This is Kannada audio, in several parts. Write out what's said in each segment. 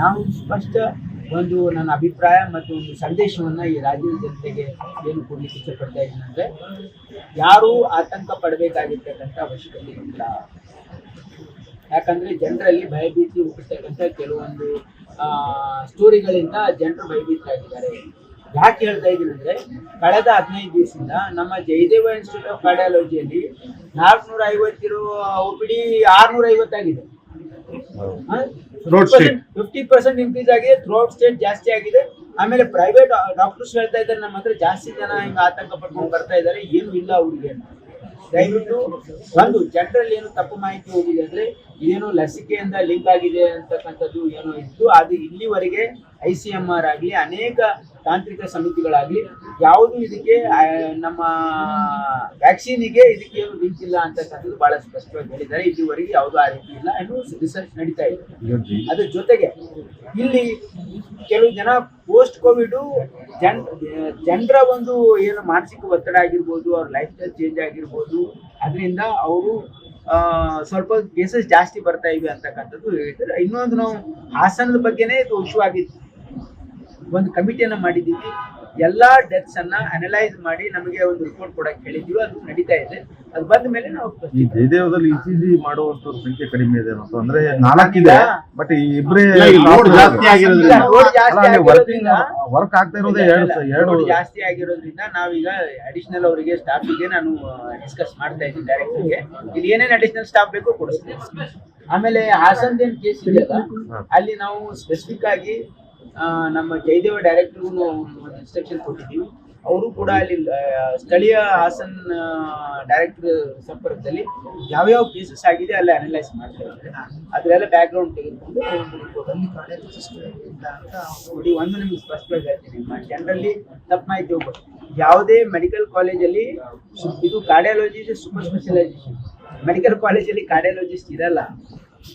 ನಾವು ಸ್ಪಷ್ಟ ಒಂದು ನನ್ನ ಅಭಿಪ್ರಾಯ ಮತ್ತು ಒಂದು ಸಂದೇಶವನ್ನು ಈ ರಾಜ್ಯದ ಜನತೆಗೆ ಏನು ಕೊಡ್ಲಿಕ್ಕೆ ಇಷ್ಟಪಡ್ತಾ ಇದ್ದೀನಿ ಅಂದ್ರೆ ಯಾರೂ ಆತಂಕ ಪಡಬೇಕಾಗಿರ್ತಕ್ಕಂಥ ಅವಶ್ಯಕತೆ ಇಲ್ಲ. ಯಾಕಂದ್ರೆ ಜನರಲ್ಲಿ ಭಯಭೀತಿ ಹುಟ್ಟಿಸ್ತಕ್ಕಂಥ ಕೆಲವೊಂದು ಸ್ಟೋರಿಗಳಿಂದ ಜನರು ಭಯಭೀತರಾಗಿದ್ದಾರೆ. ಯಾಕೆ ಹೇಳ್ತಾ ಇದ್ದೀನಿ ಅಂದ್ರೆ ಕಳೆದ ಹದಿನೈದು ದಿವಸದಿಂದ ನಮ್ಮ ಜಯದೇವ ಇನ್ಸ್ಟಿಟ್ಯೂಟ್ ಆಫ್ ಕಾರ್ಡಿಯಾಲಜಿಯಲ್ಲಿ ನಾಲ್ಕುನೂರ ಐವತ್ತಿರೋ ಒ ಪಿ ಡಿ ಆರ್ನೂರ ಐವತ್ತಾಗಿದೆ ಫಿಫ್ಟಿ ಪರ್ಸೆಂಟ್ ಇನ್ಕ್ರೀಸ್ ಆಗಿದೆ ಥ್ರೋಟ್ ಸ್ಟೇಟ್ ಜಾಸ್ತಿ ಆಗಿದೆ. ಆಮೇಲೆ ಪ್ರೈವೇಟ್ ಡಾಕ್ಟರ್ಸ್ ಹೇಳ್ತಾ ಇದ್ದಾರೆ ನಮ್ಮ ಹತ್ರ ಜಾಸ್ತಿ ಜನ ಹಿಂಗ ಆತಂಕ ಪಟ್ಕೊಂಡು ಬರ್ತಾ ಇದ್ದಾರೆ ಏನು ಇಲ್ಲ ಅವ್ರಿಗೆ ದಯವಿಟ್ಟು ಒಂದು ಜನರಲ್ಲಿ ಏನು ತಪ್ಪು ಮಾಹಿತಿ ಹೋಗಿದೆ ಅಂದ್ರೆ ಇದೇನು ಲಸಿಕೆಯಿಂದ ಲಿಂಕ್ ಆಗಿದೆ ಅಂತಕ್ಕಂಥದ್ದು ಏನೋ ಇತ್ತು. ಅದು ಇಲ್ಲಿವರೆಗೆ ಐ ಸಿ ಎಂ ಆರ್ ಆಗಲಿ ಅನೇಕ ತಾಂತ್ರಿಕ ಸಮಿತಿಗಳಾಗಲಿ ಯಾವುದು ಇದಕ್ಕೆ ನಮ್ಮ ವ್ಯಾಕ್ಸಿನಿಗೆ ಇದಕ್ಕೆ ಏನು ಲಿಂಕ್ ಇಲ್ಲ ಅಂತಕ್ಕಂಥದ್ದು ಬಹಳ ಸ್ಪಷ್ಟವಾಗಿ ಹೇಳಿದ್ದಾರೆ. ಇಲ್ಲಿವರೆಗೆ ಯಾವುದೂ ಆ ರೀತಿ ಇಲ್ಲ. ಏನು ರಿಸರ್ಚ್ ನಡೀತಾ ಇದೆ. ಅದ್ರ ಜೊತೆಗೆ ಇಲ್ಲಿ ಕೆಲವು ಜನ ಪೋಸ್ಟ್ ಕೋವಿಡ್ ಜನ್ ಜನರ ಒಂದು ಏನು ಮಾನಸಿಕ ಒತ್ತಡ ಆಗಿರ್ಬೋದು ಅವ್ರ ಲೈಫ್ ಸ್ಟೈಲ್ ಚೇಂಜ್ ಆಗಿರ್ಬೋದು ಅದರಿಂದ ಅವರು ಸ್ವಲ್ಪ ಕೇಸಸ್ ಜಾಸ್ತಿ ಬರ್ತಾ ಇವೆ ಅಂತಕ್ಕಂಥದ್ದು ಹೇಳ್ತಾರೆ ಇನ್ನೊಂದು ನಾವು ಹಾಸನದ ಬಗ್ಗೆನೇ ಇದು ಆಗಿತ್ತು ಒಂದು ಕಮಿಟಿಯನ್ನ ಮಾಡಿದ್ದೀವಿ. ಎಲ್ಲಾ ಡೆತ್ಸ್ ಅನ್ನ ಅನಲೈಸ್ ಮಾಡಿ ನಮಗೆ ಒಂದು ರಿಪೋರ್ಟ್ ಕೊಡಕ್ಕೆ ಹೇಳಿದ್ವಿ ಅದು ನಡೀತಾ ಇದೆ. ಅದು ಬಂದ ಮೇಲೆ ನಾವು ಈ ಜಯದೇವದಲ್ಲಿ ಇಸಿಜಿ ಮಾಡುವಂತ ಸಂಖ್ಯೆ ಕಡಿಮೆ ಇದೆ ಅಂತ ಅಂದ್ರೆ ನಾಲ್ಕಿದೆ ಬಟ್ ಇಬ್ಬರೇ ಜಾಸ್ತಿ ಆಗಿರೋದ್ರಿಂದ. ವರ್ಕ್ ಆಗ್ತಾ ಇರೋದೇ ಎರಡು ಎರಡು ಜಾಸ್ತಿ ಆಗಿರೋದ್ರಿಂದ ನಾವೀಗ ಅಡಿಷನಲ್ ಅವರಿಗೆ ಸ್ಟಾಫಿಗೆ ನಾನು ಡಿಸ್ಕಸ್ ಮಾಡ್ತಾ ಇದ್ದೀನಿ ಡೈರೆಕ್ಟರ್ಗೆ ಇಲ್ಲಿ ಏನೇನು ಅಡಿಷನಲ್ ಸ್ಟಾಫ್ ಬೇಕು ಕೊಡಿಸ್ತೀನಿ. ಆಮೇಲೆ ಹಾಸನ್ ಕೇಸ್ ಇದೆಯಲ್ಲ ಅಲ್ಲಿ ನಾವು ಸ್ಪೆಸಿಫಿಕ್ ಆಗಿ ನಮ್ಮ ಜಯದೇವ ಡೈರೆಕ್ಟರ್ಗೂ ಇನ್ಸ್ಟ್ರಕ್ಷನ್ ಕೊಟ್ಟಿದ್ದೀವಿ. ಅವರು ಕೂಡ ಅಲ್ಲಿ ಸ್ಥಳೀಯ ಹಾಸನ್ ಡೈರೆಕ್ಟರ್ ಸಂಪರ್ಕದಲ್ಲಿ ಯಾವ್ಯಾವ ಕೇಸಸ್ ಆಗಿದೆ ಅಲ್ಲಿ ಅನಲೈಸ್ ಮಾಡ್ತಾರೆ ಅದರೆಲ್ಲ ಬ್ಯಾಕ್ ಗ್ರೌಂಡ್ ತೆಗೆದುಕೊಂಡು ನೋಡಿ, ಒಂದು ನಿಮ್ಗೆ ಸ್ಪಷ್ಟವಾಗಿ ಹೇಳ್ತೀನಿ ಜನರಲ್ಲಿ ತಪ್ಪು ಮಾಹಿತಿ ಹೋಗ್ಬೋದು. ಯಾವುದೇ ಮೆಡಿಕಲ್ ಕಾಲೇಜಲ್ಲಿ ಇದು ಕಾರ್ಡಿಯಾಲಜಿ ಸೂಪರ್ ಸ್ಪೆಷಲೈಸೇಷನ್ ಮೆಡಿಕಲ್ ಕಾಲೇಜಲ್ಲಿ ಕಾರ್ಡಿಯಾಲಜಿಸ್ಟ್ ಇರಲ್ಲ.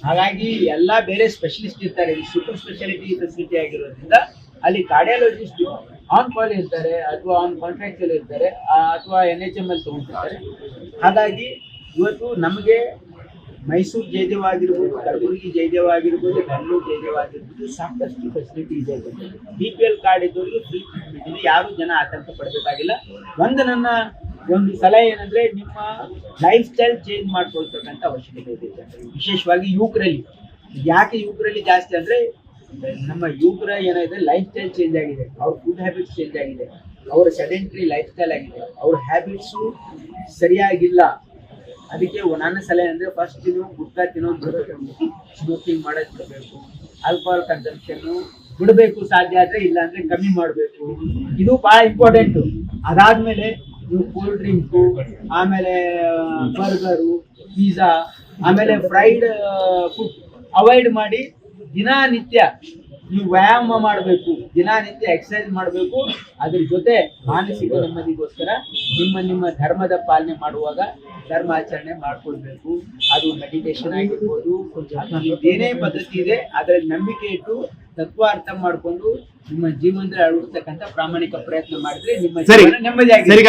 ಹಾಗಾಗಿ ಎಲ್ಲ ಬೇರೆ ಸ್ಪೆಷಲಿಸ್ಟ್ ಇರ್ತಾರೆ ಸೂಪರ್ ಸ್ಪೆಷಾಲಿಟಿ ಫೆಸಿಲಿಟಿ ಆಗಿರೋದ್ರಿಂದ ಅಲ್ಲಿ ಕಾರ್ಡಿಯಾಲಜಿಸ್ಟ್ ಆನ್ ಕಾಲ್ ಇರ್ತಾರೆ ಅಥವಾ ಆನ್ ಕಾಂಟ್ರಾಕ್ಚುಲ್ ಇರ್ತಾರೆ ಅಥವಾ ಎನ್ ಎಚ್ ಎಂ ಎಲ್ ತಗೊಂಡಿರ್ತಾರೆ. ಹಾಗಾಗಿ ಇವತ್ತು ನಮಗೆ ಮೈಸೂರು ಜಯದೇವ ಆಗಿರ್ಬೋದು, ಕಲಬುರಗಿ ಜಯದೇವ ಆಗಿರ್ಬೋದು, ಬೆಂಗಳೂರು ಜಯದೇವ ಆಗಿರ್ಬೋದು ಸಾಕಷ್ಟು ಫೆಸಿಲಿಟಿ ಇದೆ ಬಿ ಪಿ ಎಲ್ ಕಾರ್ಡ್ ಇದ್ದವರಿಗೆ ಫ್ರೀ ಟ್ರೀಟ್ಮೆಂಟ್ ಇದೆ, ಯಾರು ಜನ ಆತಂಕ ಪಡಬೇಕಾಗಿಲ್ಲ. ಒಂದು ನನ್ನ ಒಂದು ಸಲಹೆ ಏನಂದ್ರೆ ನಿಮ್ಮ ಲೈಫ್ ಸ್ಟೈಲ್ ಚೇಂಜ್ ಮಾಡ್ಕೊಳ್ತಕ್ಕಂಥ ಅವಶ್ಯಕತೆ ಇದೆ. ವಿಶೇಷವಾಗಿ ಯುವಕರಲ್ಲಿ. ಯಾಕೆ ಯುವಕರಲ್ಲಿ ಜಾಸ್ತಿ ಅಂದ್ರೆ, ನಮ್ಮ ಯುವಕರ ಏನಾಗಿದೆ ಲೈಫ್ ಸ್ಟೈಲ್ ಚೇಂಜ್ ಆಗಿದೆ. ಅವ್ರ ಫುಡ್ ಹ್ಯಾಬಿಟ್ಸ್ ಚೇಂಜ್ ಆಗಿದೆ. ಅವರ ಸೆಡೆಂಟ್ರಿ ಲೈಫ್ ಸ್ಟೈಲ್ ಆಗಿದೆ. ಅವ್ರ ಹ್ಯಾಬಿಟ್ಸು ಸರಿಯಾಗಿಲ್ಲ. ಅದಕ್ಕೆ ನನ್ನ ಸಲಹೆ ಅಂದ್ರೆ ಫಸ್ಟ್ ನೀವು ಗುಟ್ಕಾ ತಿನ್ನೋದು ಸ್ಮೋಕಿಂಗ್ ಮಾಡೋದು ಬಿಡಬೇಕು. ಆಲ್ಕೋಹಾಲ್ ಕನ್ಸಂಪ್ಷನ್ ಬಿಡಬೇಕು ಸಾಧ್ಯ ಆದ್ರೆ ಇಲ್ಲ ಅಂದ್ರೆ ಕಮ್ಮಿ ಮಾಡಬೇಕು. ಇದು ಬಹಳ ಇಂಪಾರ್ಟೆಂಟ್ ಅದಾದ್ಮೇಲೆ ನೀವು ಕೂಲ್ ಡ್ರಿಂಕು ಆಮೇಲೆ ಬರ್ಗರು ಪಿಜ್ಜಾ ಆಮೇಲೆ ಫ್ರೈಡ್ ಫುಡ್ ಅವಾಯ್ಡ್ ಮಾಡಿ ದಿನನಿತ್ಯ ನೀವು ವ್ಯಾಯಾಮ ಮಾಡಬೇಕು ದಿನನಿತ್ಯ ಎಕ್ಸರ್ಸೈಸ್ ಮಾಡಬೇಕು. ಅದ್ರ ಜೊತೆ ಮಾನಸಿಕ ನೆಮ್ಮದಿಗೋಸ್ಕರ ನಿಮ್ಮ ನಿಮ್ಮ ಧರ್ಮದ ಪಾಲನೆ ಮಾಡುವಾಗ ಧರ್ಮ ಆಚರಣೆ ಮಾಡ್ಕೊಳ್ಬೇಕು. ಅದು ಮೆಡಿಟೇಷನ್ ಆಗಿರ್ಬೋದು ಏನೇ ಪದ್ಧತಿ ಇದೆ ಅದರಲ್ಲಿ ನಂಬಿಕೆ ಇಟ್ಟು ತತ್ವ ಅರ್ಥ ಮಾಡ್ಕೊಂಡು ನಿಮ್ಮ ಜೀವನದಲ್ಲಿ ಅಳವಡಿಸ್ತಕ್ಕಂಥ ಪ್ರಾಮಾಣಿಕ ಪ್ರಯತ್ನ ಮಾಡಿದ್ರೆ ನಿಮ್ಮ ಜೀವನ ನೆಮ್ಮದಿ ಸರಿ.